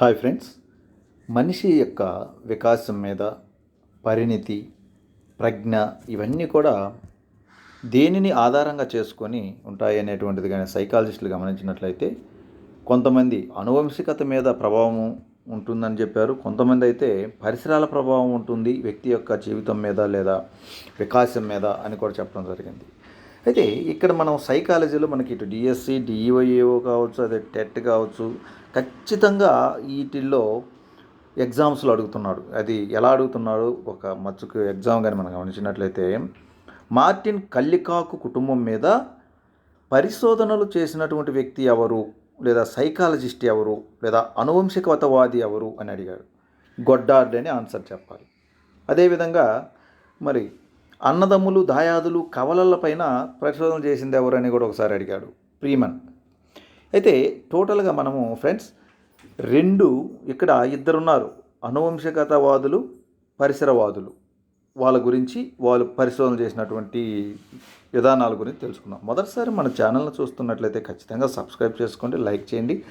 Hi friends. మనిషి యొక్క వికాసం మీద పరిణితి ప్రజ్ఞ ఇవన్నీ కూడా దేనిని ఆధారంగా చేసుకొని ఉంటాయి అనేటువంటిది కానీ సైకాలజిస్టులు గమనించినట్లయితే కొంతమంది అనువంశికత మీద ప్రభావం ఉంటుందని చెప్పారు. కొంతమంది అయితే పరిసరాల ప్రభావం ఉంటుంది వ్యక్తి యొక్క జీవితం మీద లేదా వికాసం మీద అని కూడా చెప్పడం జరిగింది. అయితే ఇక్కడ మనం సైకాలజీలో మనకి ఇటు డిఎస్సి డిఈఓఏఓ కావచ్చు అదే టెట్ కావచ్చు ఖచ్చితంగా వీటిల్లో ఎగ్జామ్స్లో అడుగుతున్నాడు. అది ఎలా అడుగుతున్నాడు? ఒక మచ్చుకు ఎగ్జామ్ కానీ మనం గమనించినట్లయితే మార్టిన్ కల్లికాకు కుటుంబం మీద పరిశోధనలు చేసినటువంటి వ్యక్తి ఎవరు? లేదా సైకాలజిస్ట్ ఎవరు? లేదా అనువంశికవతవాది ఎవరు? అని అడిగాడు. గొడ్డార్డ్ అని ఆన్సర్ చెప్పాలి. అదేవిధంగా మరి అన్నదమ్ములు దాయాదులు కవలలపైన పరిశోధన చేసింది ఎవరు అని కూడా ఒకసారి అడిగాడు ప్రీమన్. అయితే టోటల్గా మనము ఫ్రెండ్స్ రెండు ఇక్కడ ఇద్దరున్నారు. అనువంశగతవాదులు పరిసరవాదులు. వాళ్ళ గురించి వాళ్ళు పరిశోధన చేసినటువంటి విధానాల గురించి తెలుసుకుందాం. మొదటిసారి మన ఛానల్ని చూస్తున్నట్లయితే ఖచ్చితంగా సబ్స్క్రైబ్ చేసుకోండి లైక్ చేయండి.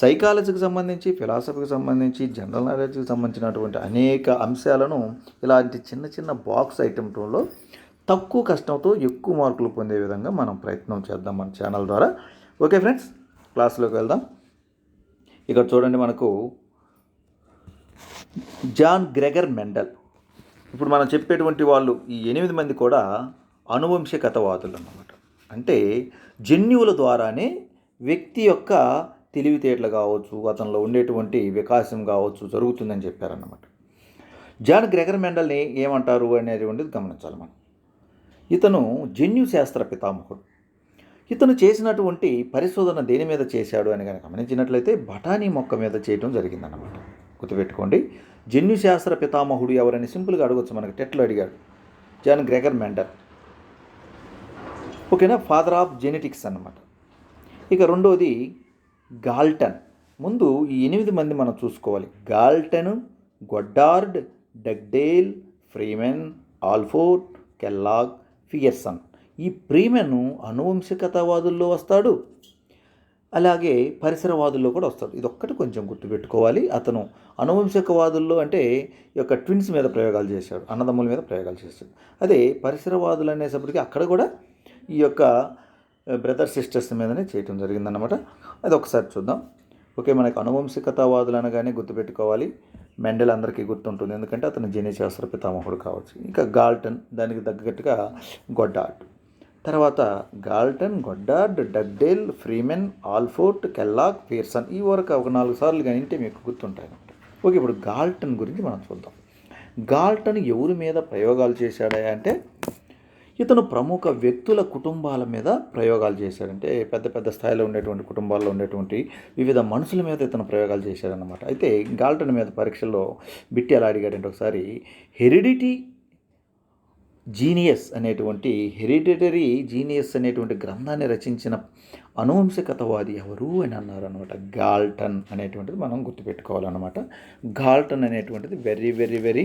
సైకాలజీకి సంబంధించి ఫిలాసఫీకి సంబంధించి జనరల్ నాలెడ్జ్కి సంబంధించినటువంటి అనేక అంశాలను ఇలాంటి చిన్న చిన్న బాక్స్ ఐటమ్లో తక్కువ కష్టంతో ఎక్కువ మార్కులు పొందే విధంగా మనం ప్రయత్నం చేద్దాం మన ఛానల్ ద్వారా. ఓకే ఫ్రెండ్స్ క్లాస్లోకి వెళ్దాం. ఇక్కడ చూడండి మనకు జాన్ గ్రెగర్ మెండల్. ఇప్పుడు మనం చెప్పేటువంటి వాళ్ళు ఈ ఎనిమిది మంది కూడా అనువంశికతవాదులు అన్నమాట అంటే జన్యువుల ద్వారానే వ్యక్తి యొక్క తెలివితేటలు కావచ్చు అతనిలో ఉండేటువంటి వికాసం కావచ్చు జరుగుతుందని చెప్పారన్నమాట. జాన్ గ్రెగర్ మెండల్ని ఏమంటారు అనేటువంటిది గమనించాలి మనం. ఇతను జన్యు శాస్త్ర పితామహుడు. ఇతను చేసినటువంటి పరిశోధన దేని మీద చేశాడు అని కనుక గమనించినట్లయితే బఠానీ మొక్క మీద చేయడం జరిగిందన్నమాట. గుర్తుపెట్టుకోండి జన్యు శాస్త్ర పితామహుడు ఎవరని సింపుల్గా అడగొచ్చు మనకి. టెట్లో అడిగాడు జాన్ గ్రెగర్ మెండల్. ఓకేనా? ఫాదర్ ఆఫ్ జెనెటిక్స్ అన్నమాట. ఇక రెండోది గాల్టన్. ముందు ఈ ఎనిమిది మంది మనం చూసుకోవాలి. Galton Goddard Dugdale Freeman Allport Kellogg Pearson ఈ ప్రీమెన్ అనువంశికతవాదుల్లో వస్తాడు. అలాగే పరిసరవాదుల్లో కూడా వస్తాడు. ఇది ఒక్కటి కొంచెం గుర్తుపెట్టుకోవాలి. అతను అనువంశకవాదుల్లో అంటే ఈ యొక్క ట్విన్స్ మీద ప్రయోగాలు చేశాడు. అన్నదమ్ముల మీద ప్రయోగాలు చేశాడు. అదే పరిసరవాదులు అనేసప్పటికీ అక్కడ కూడా ఈ యొక్క బ్రదర్ సిస్టర్స్ మీదనే చేయటం జరిగిందన్నమాట. అది ఒకసారి చూద్దాం. ఓకే మనకు అనువంశికతావాదులు అనగానే గుర్తుపెట్టుకోవాలి. మెండల్ అందరికీ గుర్తుంటుంది. ఎందుకంటే అతను జన్యశాస్త్ర పితామహుడు కావచ్చు. ఇంకా గాల్టన్ దానికి తగ్గట్టుగా గొడ్డార్డ్. తర్వాత Galton Goddard Dugdale Freeman Allport Kellogg Pearson ఈ వరకు ఒక నాలుగు సార్లు కానీ ఇంటే మీకు గుర్తుంటాయి ఓకే ఇప్పుడు గాల్టన్ గురించి మనం చూద్దాం. గాల్టన్ ఎవరి మీద ప్రయోగాలు చేశాడా అంటే ఇతను ప్రముఖ వ్యక్తుల కుటుంబాల మీద ప్రయోగాలు చేశాడంటే పెద్ద పెద్ద స్థాయిలో ఉండేటువంటి కుటుంబాల్లో ఉండేటువంటి వివిధ మనుషుల మీద ఇతను ప్రయోగాలు చేశాడనమాట అయితే గాల్టన్ మీద పరీక్షల్లో బిట్టి ఎలా అడిగాడంటే ఒకసారి హెరిడిటీ జీనియస్ అనేటువంటి హెరిడిటరీ జీనియస్ అనేటువంటి గ్రంథాన్ని రచించిన అనువంశికతవాది ఎవరు అని అన్నారు అనమాట గాల్టన్ అనేటువంటిది మనం గుర్తుపెట్టుకోవాలన్నమాట. గాల్టన్ అనేటువంటిది very very very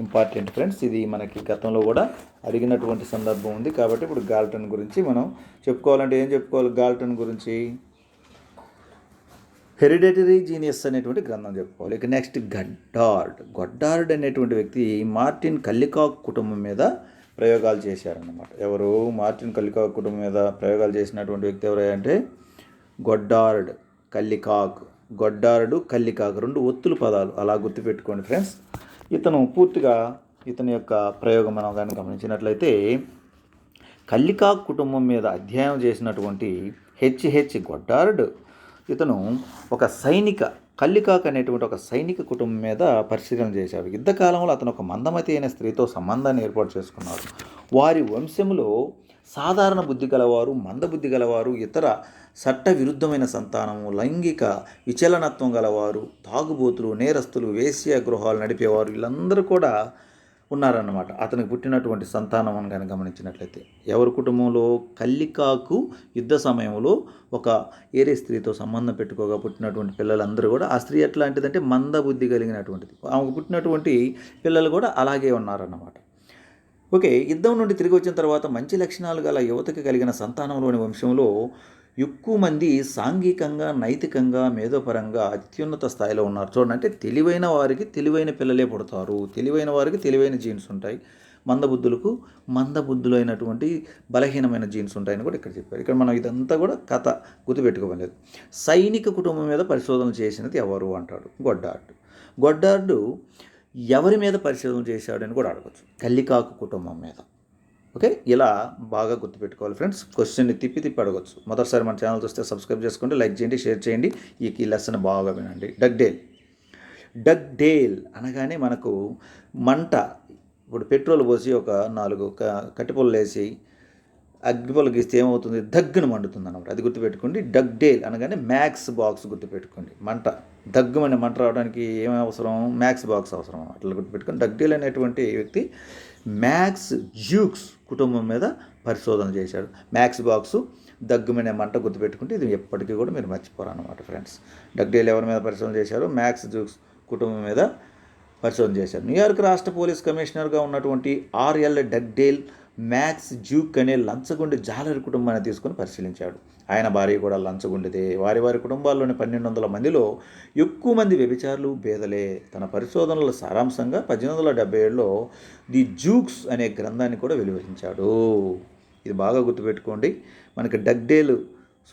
important friends ఇది మనకి గతంలో కూడా అడిగినటువంటి సందర్భం ఉంది కాబట్టి ఇప్పుడు గాల్టన్ గురించి మనం చెప్పుకోవాలంటే ఏం చెప్పుకోవాలి గాల్టన్ గురించి? హెరిడేటరీ జీనియస్ అనేటువంటి గ్రంథం చెప్పుకోవాలి. ఇక నెక్స్ట్ గడ్డార్డ్. గొడ్డార్డ్ అనేటువంటి వ్యక్తి మార్టిన్ కల్లికాక్ కుటుంబం మీద ప్రయోగాలు చేశారన్నమాట. ఎవరు మార్టిన్ కల్లికాక్ కుటుంబం మీద ప్రయోగాలు చేసినటువంటి వ్యక్తి ఎవరంటే గొడ్డార్డ్ కల్లికాక్. గొడ్డార్డు కల్లికాక్ రెండు ఒత్తులు పదాలు. అలా గుర్తుపెట్టుకోండి ఫ్రెండ్స్. ఇతను పూర్తిగా ఇతని యొక్క ప్రయోగం మనం కానీ గమనించినట్లయితే కల్లికాక్ కుటుంబం మీద అధ్యయనం చేసినటువంటి హెచ్హెచ్ గొడ్డారుడు ఇతను ఒక సైనిక కల్లికాక్ అనేటువంటి ఒక సైనిక కుటుంబం మీద పరిశీలన చేశాడు. యుద్ధకాలంలో అతను ఒక మందమతి అయిన స్త్రీతో సంబంధాన్ని ఏర్పాటు చేసుకున్నాడు. వారి వంశంలో సాధారణ బుద్ధి గలవారు మందబుద్ధి గలవారు ఇతర చట్ట విరుద్ధమైన సంతానము లైంగిక విచలనత్వం గలవారు తాగుబోతులు నేరస్తులు వేశ్య గృహాలు నడిపేవారు వీళ్ళందరూ కూడా ఉన్నారన్నమాట. అతనికి పుట్టినటువంటి సంతానం అని కానీ గమనించినట్లయితే ఎవరి కుటుంబంలో కల్లికాకు యుద్ధ సమయంలో ఒక ఏరే స్త్రీతో సంబంధం పెట్టుకోగా పుట్టినటువంటి పిల్లలందరూ కూడా ఆ స్త్రీ ఎట్లాంటిదంటే మందబుద్ధి కలిగినటువంటిది. ఆమెకు పుట్టినటువంటి పిల్లలు కూడా అలాగే ఉన్నారన్నమాట. ఓకే యుద్ధం నుండి తిరిగి వచ్చిన తర్వాత మంచి లక్షణాలు గల యువతకి కలిగిన సంతానంలోని వంశంలో ఎక్కువ మంది సాంఘికంగా నైతికంగా మేధోపరంగా అత్యున్నత స్థాయిలో ఉన్నారు. చూడండి అంటే తెలివైన వారికి తెలివైన పిల్లలే పుడతారు. తెలివైన వారికి తెలివైన జీన్స్ ఉంటాయి. మందబుద్ధులకు మందబుద్ధులైనటువంటి బలహీనమైన జీన్స్ ఉంటాయని కూడా ఇక్కడ చెప్పారు. ఇక్కడ మనం ఇదంతా కూడా కథ గుర్తుపెట్టుకోలేదు సైనిక కుటుంబం మీద పరిశోధన చేసినది ఎవరు అంటాడు? గొడ్డార్డు. గొడ్డార్డు ఎవరి మీద పరిశోధన చేశాడని కూడా అడగచ్చు. కల్లికాకు కుటుంబం మీద. ఓకే? ఇలా బాగా గుర్తుపెట్టుకోవాలి ఫ్రెండ్స్. క్వశ్చన్ని తిప్పి తిప్పి అడగచ్చు. మొదటిసారి మన ఛానల్ చూస్తే సబ్స్క్రైబ్ చేసుకోండి లైక్ చేయండి షేర్ చేయండి. ఈ ఈ లెసన్ బాగా వినండి. డగ్డేల్ డగ్డేల్ అనగానే మనకు మంట ఇప్పుడు పెట్రోల్ పోసి ఒక నాలుగు క వేసి అగ్గిపొల గీస్తే ఏమవుతుంది? దగ్గును మండుతుంది అనమాట అది గుర్తుపెట్టుకోండి. డగ్డేల్ అనగానే మ్యాక్స్ బాక్స్ గుర్తుపెట్టుకోండి. మంట. దగ్గమని మంట రావడానికి ఏమి అవసరం? మ్యాక్స్ బాక్స్ అవసరం అట్లా గుర్తుపెట్టుకోండి. డగ్డేల్ అనేటువంటి వ్యక్తి మ్యాక్స్ జ్యూక్స్ కుటుంబం మీద పరిశోధన చేశాడు. మ్యాక్స్ బాక్సు దగ్గుమనే మంట గుర్తుపెట్టుకుంటే ఇది ఎప్పటికీ కూడా మీరు మర్చిపోరు అనమాట ఫ్రెండ్స్ డగ్డేల్ ఎవరి మీద పరిశోధన చేశారు? మ్యాక్స్ జ్యూక్స్ కుటుంబం మీద పరిశోధన చేశారు. న్యూయార్క్ రాష్ట్ర పోలీస్ కమిషనర్గా ఉన్నటువంటి ఆర్ఎల్ డగ్డేల్ మ్యాక్స్ జ్యూక్ అనే లంచగుండి జాలరి కుటుంబాన్ని తీసుకొని పరిశీలించాడు. ఆయన భార్య కూడా లంచగొండిదే వారి వారి కుటుంబాల్లోని పన్నెండు వందల మందిలో ఎక్కువ మంది వ్యభిచారులు బేదలే. తన పరిశోధనల సారాంశంగా పద్దెనిమిది వందల డెబ్బై ఏడులో ది జూక్స్ అనే గ్రంథాన్ని కూడా వెలువరించాడు. ఇది బాగా గుర్తుపెట్టుకోండి. మనకి డగ్డేల్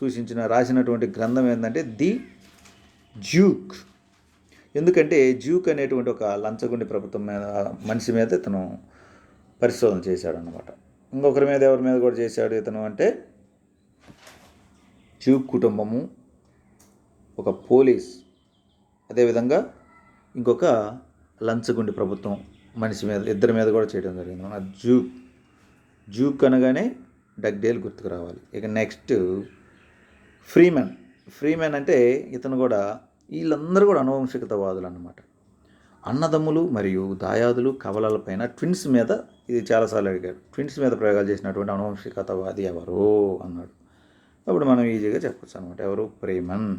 సూచించిన రాసినటువంటి గ్రంథం ఏంటంటే ది జ్యూక్ ఎందుకంటే జ్యూక్ అనేటువంటి ఒక లంచగొండి ప్రభుత్వం మీద మనిషి మీద ఇతను పరిశోధన చేశాడు ఇంకొకరి మీద ఎవరి మీద కూడా చేశాడు ఇతను అంటే జ్యూక్ కుటుంబము ఒక పోలీస్ అదేవిధంగా ఇంకొక లంచగుండి ప్రభుత్వం మనిషి మీద ఇద్దరి మీద కూడా చేయడం జరిగింది. మన జూక్ జూక్ అనగానే డగ్డేల్ గుర్తుకు రావాలి. ఇక నెక్స్ట్ ఫ్రీమెన్ ఫ్రీమెన్ అంటే ఇతను కూడా వీళ్ళందరూ కూడా అనువంశికతవాదులు అన్నమాట అన్నదమ్ములు మరియు దాయాదులు కవలలపైన ట్విన్స్ మీద ఇది చాలాసార్లు అడిగాడు ట్విన్స్ మీద ప్రయోగాలు చేసినటువంటి అనువంశికతవాది ఎవరు? అన్నాడు. అప్పుడు మనం ఈజీగా చెప్పచ్చు అనమాట ఎవరు? ప్రేమన్.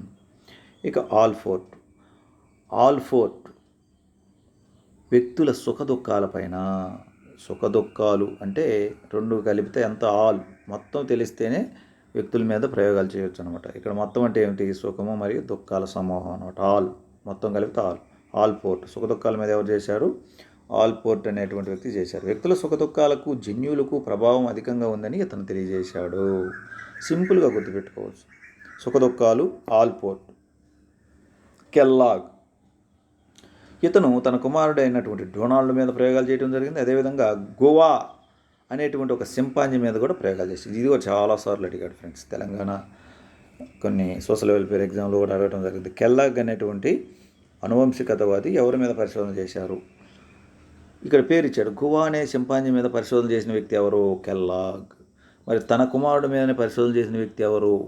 ఇక ఆల్ ఫోర్ట్ ఆల్ ఫోర్ట్ వ్యక్తుల సుఖదుఖాలపైన సుఖదుఖాలు అంటే రెండు కలిపితే ఎంత ఆల్? మొత్తం తెలిస్తేనే వ్యక్తుల మీద ప్రయోగాలు చేయొచ్చు అనమాట ఇక్కడ మొత్తం అంటే ఏమిటి? సుఖము మరియు దుఃఖాల సమూహం అనమాట ఆల్. మొత్తం కలిపితే ఆల్. ఆల్ ఫోర్ట్ సుఖదుఖాల మీద ఎవరు చేశారు? ఆల్పోర్ట్ అనేటువంటి వ్యక్తి చేశారు. వ్యక్తుల సుఖదుఖాలకు జన్యులకు ప్రభావం అధికంగా ఉందని ఇతను తెలియజేశాడు. సింపుల్గా గుర్తుపెట్టుకోవచ్చు. సుఖదుఖాలు ఆల్పోర్ట్ కెల్లాగ్. ఇతను తన కుమారుడు అయినటువంటి డొనాల్డ్ మీద ప్రయోగాలు చేయడం జరిగింది. అదేవిధంగా గోవా అనేటువంటి ఒక సింపాంజీ మీద కూడా ప్రయోగాలు చేసింది. ఇది కూడా చాలాసార్లు అడిగాడు ఫ్రెండ్స్. తెలంగాణ కొన్ని సోషల్ వెల్ఫేర్ ఎగ్జామ్లో కూడా అడగడం జరిగింది. కెల్లాగ్ అనేటువంటి అనువంశికతవాది ఎవరి మీద పరిశోధన చేశారు? ఇక్కడ పేరు ఇచ్చాడు గువా అనే సింపాంజీ మీద పరిశోధన చేసిన వ్యక్తి ఎవరు? కెల్లాగ్. మరి తన కుమారుడు మీదనే పరిశోధన చేసిన వ్యక్తి ఎవరు?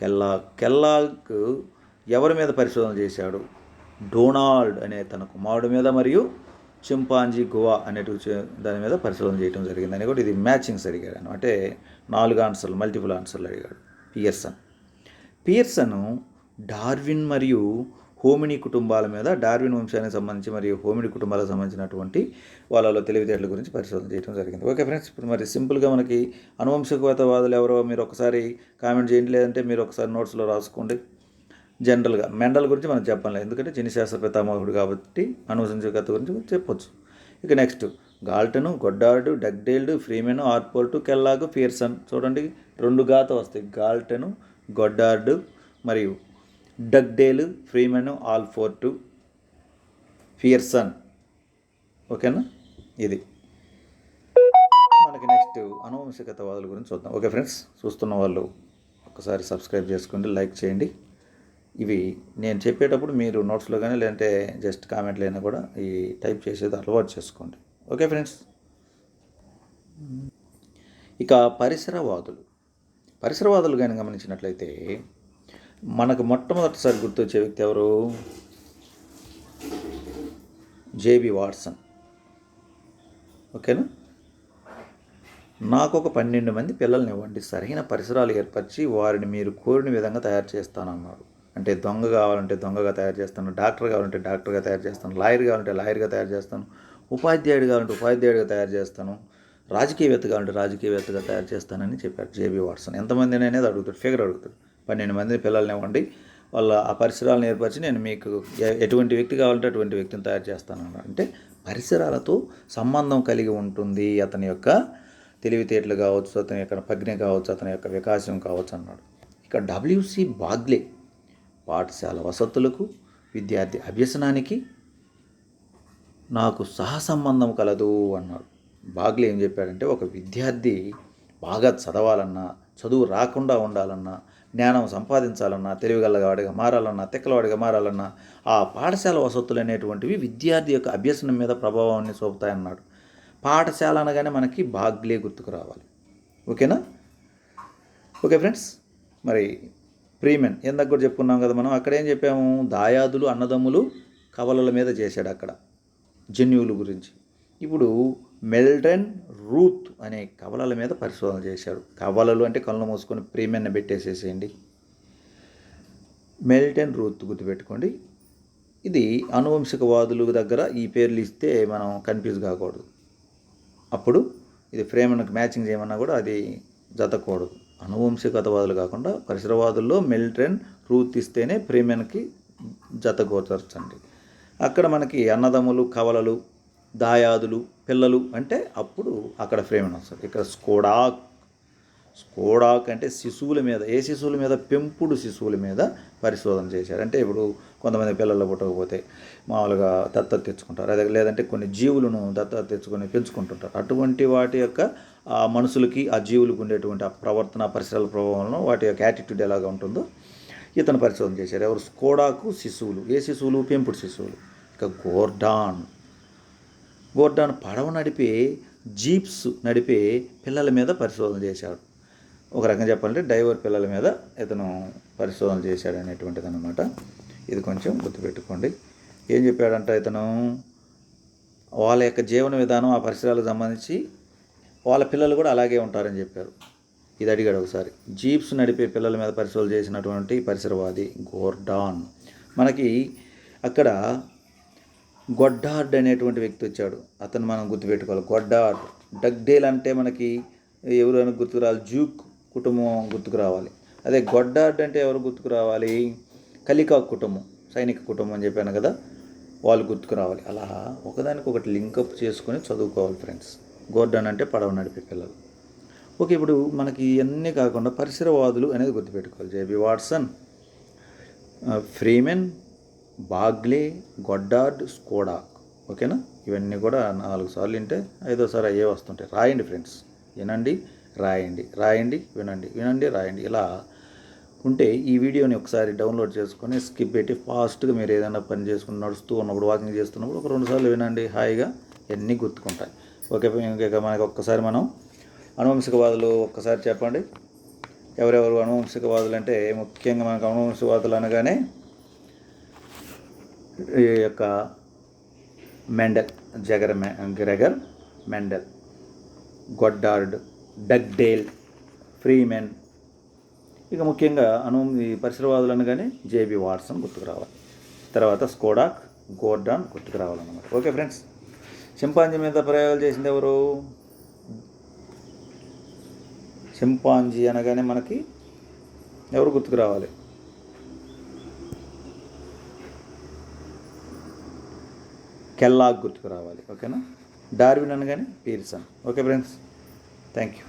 కెల్లాగ్. కెల్లాగ్ ఎవరి మీద పరిశోధన చేశాడు? డొనాల్డ్ అనే తన కుమారుడు మీద మరియు చింపాంజీ గువా అనేటివి దాని మీద పరిశోధన చేయడం జరిగిందని కూడా ఇది మ్యాచింగ్స్ అడిగాడు అనమాట అంటే నాలుగు ఆన్సర్లు మల్టిపుల్ ఆన్సర్లు అడిగాడు. పియర్సన్. పియర్సన్ డార్విన్ మరియు హోమిని కుటుంబాల మీద డార్విన్ వంశానికి సంబంధించి మరియు హోమిని కుటుంబాలకు సంబంధించినటువంటి వాళ్ళలో తెలివితేటల గురించి పరిశోధన చేయడం జరిగింది. ఓకే ఫ్రెండ్స్ ఇప్పుడు మరి సింపుల్గా మనకి అనువంశికవాదవాదులు ఎవరో మీరు ఒకసారి కామెంట్ చేయండి లేదంటే మీరు ఒకసారి నోట్స్లో రాసుకోండి. జనరల్గా మెండల్ గురించి మనం చెప్పాలి ఎందుకంటే జనిశాస్త్ర పితామహుడు కాబట్టి అనువంశకత గురించి చెప్పొచ్చు. ఇక next Galton Goddard Dugdale Freeman Allport Kellogg Pearson చూడండి రెండు గాత వస్తాయి. గాల్టను గొడ్డార్డు మరియు డగ్డేలు ఫ్రీమెన్ ఆల్ఫోర్టు ఫియర్సన్. ఓకేనా? ఇది. మనకి నెక్స్ట్ అనువంశికతవాదుల గురించి చూద్దాం. ఓకే ఫ్రెండ్స్ చూస్తున్న వాళ్ళు ఒకసారి సబ్స్క్రైబ్ చేసుకోండి లైక్ చేయండి. ఇవి నేను చెప్పేటప్పుడు మీరు నోట్స్లో కానీ లేదంటే జస్ట్ కామెంట్లు అయినా కూడా ఈ టైప్ చేసేది అలవాటు చేసుకోండి. Okay friends? ఇక పరిసరవాదులు. పరిసరవాదులు కానీ గమనించినట్లయితే మనకు మొట్టమొదటిసారి గుర్తొచ్చే వ్యక్తి ఎవరు? J B Watson. ఓకేనా? నాకు ఒక పన్నెండు మంది పిల్లల్ని ఇవ్వండి. సరైన పరిసరాలు ఏర్పరిచి వారిని మీరు కోరిన విధంగా తయారు చేస్తానన్నారు. అంటే దొంగ కావాలంటే దొంగగా తయారు చేస్తాను. డాక్టర్ కావాలంటే డాక్టర్గా తయారు చేస్తాను. లాయర్ కావాలంటే లాయర్గా తయారు చేస్తాను. ఉపాధ్యాయుడు కావాలంటే ఉపాధ్యాయుడిగా తయారు చేస్తాను. రాజకీయవేత్త కావాలంటే రాజకీయవేత్తగా తయారు చేస్తానని చెప్పారు జేబీ వాట్సన్. ఎంతమంది అనేది అడుగుతాడు ఫిగర్ అడుగుతాడు. పన్నెండు మంది పిల్లల్ని ఇవ్వండి. వాళ్ళ ఆ పరిసరాలను ఏర్పరిచి నేను మీకు ఎటువంటి వ్యక్తి కావాలంటే అటువంటి వ్యక్తిని తయారు చేస్తాను అన్నాడు. అంటే పరిసరాలతో సంబంధం కలిగి ఉంటుంది అతని యొక్క తెలివితేటలు కావచ్చు అతని యొక్క ప్రజ్ఞ కావచ్చు అతని యొక్క వికాసం కావచ్చు అన్నాడు. ఇక డబ్ల్యూసి బాగ్లే పాఠశాల వసతులకు విద్యార్థి అభ్యసనానికి నాకు సహసంబంధం కలదు అన్నాడు. బాగ్లే ఏం చెప్పాడంటే ఒక విద్యార్థి బాగా చదవాలన్నా చదువు రాకుండా ఉండాలన్నా జ్ఞానం సంపాదించాలన్నా తెలివిగలవాడిగా మారాలన్నా తెక్కలవాడిగా మారాలన్నా ఆ పాఠశాల వసతులు అనేటువంటివి విద్యార్థి యొక్క అభ్యసనం మీద ప్రభావాన్ని చూపుతాయన్నాడు. పాఠశాల అనగానే మనకి బాగ్లే గుర్తుకు రావాలి. ఓకేనా? ఓకే ఫ్రెండ్స్ మరి ప్రీమెన్ ఎందాక కూడా చెప్పుకున్నాం కదా మనం అక్కడ ఏం చెప్పాము? దాయాదులు అన్నదమ్ములు కవలల మీద చేశాడు అక్కడ జన్యువుల గురించి. ఇప్పుడు మెల్టన్ రూత్ అనే కవలల మీద పరిశోధన చేశాడు కవలలు అంటే కళ్ళు మూసుకొని ప్రీమెన్ పెట్టేసేసేయండి. మెల్టన్ రూత్ గుర్తుపెట్టుకోండి. ఇది అనువంశికవాదులు దగ్గర ఈ పేర్లు ఇస్తే మనం కన్ఫ్యూజ్ కాకూడదు. అప్పుడు ఇది ఫ్రేమ్కి మ్యాచింగ్ చేయమన్నా కూడా అది జతకూడదు. అనువంశికతవాదులు కాకుండా పరిసరవాదుల్లో మిల్టన్ రూత్ ఇస్తేనే ప్రేమన్కి జతకూర్చండి అక్కడ మనకి అన్నదమ్ములు కవలలు దాయాదులు పిల్లలు అంటే అప్పుడు అక్కడ ఫ్రేమన్ వస్తుంది. ఇక్కడ స్కోడాక్ స్కోడాక్ అంటే శిశువుల మీద ఏ శిశువుల మీద? పెంపుడు శిశువుల మీద పరిశోధన చేశారు. అంటే ఇప్పుడు కొంతమంది పిల్లలు పుట్టకపోతే మామూలుగా దత్తత తెచ్చుకుంటారు. అదే లేదంటే కొన్ని జీవులను దత్తత తెచ్చుకొని పెంచుకుంటుంటారు. అటువంటి వాటి యొక్క ఆ మనుషులకి ఆ జీవులకు ఉండేటువంటి ఆ ప్రవర్తన పరిసరాల ప్రభావంలో వాటి యొక్క యాటిట్యూడ్ ఎలాగ ఉంటుందో ఇతను పరిశోధన చేశారు. ఎవరు? స్కోడాకు శిశువులు. ఏ శిశువులు? పెంపుడు శిశువులు. ఇక గోర్డాన్. గోర్డాన్ పడవ నడిపే జీప్స్ నడిపే పిల్లల మీద పరిశోధన చేశాడు. ఒక రకంగా చెప్పాలంటే డైవర్ పిల్లల మీద ఇతను పరిశోధన చేశాడు అనేటువంటిది అనమాట ఇది కొంచెం గుర్తుపెట్టుకోండి. ఏం చెప్పాడంట ఇతను? వాళ్ళ యొక్క జీవన విధానం ఆ పరిసరాలకు సంబంధించి వాళ్ళ పిల్లలు కూడా అలాగే ఉంటారని చెప్పారు. ఇది అడిగాడు ఒకసారి. జీప్స్ నడిపే పిల్లల మీద పరిశోధన చేసినటువంటి పరిసరవాది గోర్డాన్. మనకి అక్కడ గొడ్డార్డ్ అనేటువంటి వ్యక్తి వచ్చాడు. అతను మనం గుర్తుపెట్టుకోవాలి. గొడ్డార్డ్. డగ్డేల్ అంటే మనకి ఎవరు అని గుర్తుకు రావాలి? జూక్ కుటుంబం గుర్తుకు రావాలి. అదే గొడ్డార్డ్ అంటే ఎవరు గుర్తుకు రావాలి? కలికా కుటుంబం సైనిక కుటుంబం అని చెప్పాను కదా వాళ్ళు గుర్తుకు రావాలి. అలా ఒకదానికి ఒకటి లింకప్ చేసుకొని చదువుకోవాలి ఫ్రెండ్స్. గోర్డన్ అంటే పడవ నడిపే పిల్లలు. ఓకే ఇప్పుడు మనకి ఇవన్నీ కాకుండా పరిసరవాదులు అనేది గుర్తుపెట్టుకోవాలి. J B Watson Freeman Bagley Goddard Skodak. ఓకేనా? ఇవన్నీ కూడా నాలుగు సార్లు వింటే ఐదోసారి అయ్యే వస్తుంటాయి. రాయండి ఫ్రెండ్స్. వినండి రాయండి. రాయండి వినండి. వినండి రాయండి. ఇలా ఉంటే ఈ వీడియోని ఒకసారి డౌన్లోడ్ చేసుకొని స్కిప్ పెట్టి ఫాస్ట్గా మీరు ఏదైనా పని చేసుకుని నడుస్తూ ఉన్నప్పుడు వాకింగ్ చేస్తున్నప్పుడు ఒక రెండు సార్లు వినండి. హాయిగా ఇవన్నీ గుర్తుకుంటాయి. ఓకే ఇంకా మనకి ఒక్కసారి మనం అనువంశికవాదులు ఒక్కసారి చెప్పండి. ఎవరెవరు అనువంశికవాదులు అంటే ముఖ్యంగా మనకు అనువంశికవాదులు అనగానే ఈ యొక్క మెండల్ జగర్ మె- Gregor Mendel Goddard Dugdale Freeman ఇక ముఖ్యంగా అను ఈ పరిసరవాదులు అనగానే జేబీ వాట్సన్ గుర్తుకు రావాలి. తర్వాత స్కోడాక్ గోర్డాన్ గుర్తుకు రావాలన్నమాట. ఓకే ఫ్రెండ్స్ చింపాంజీ మీద ప్రయోగాలు చేసింది ఎవరు? చింపాంజీ అనగానే మనకి ఎవరు గుర్తుకు రావాలి? కెల్లాగ్ గుర్తుకు రావాలి ఓకేనా? డార్విన్ అనగానే Pearson. Okay friends? Thank you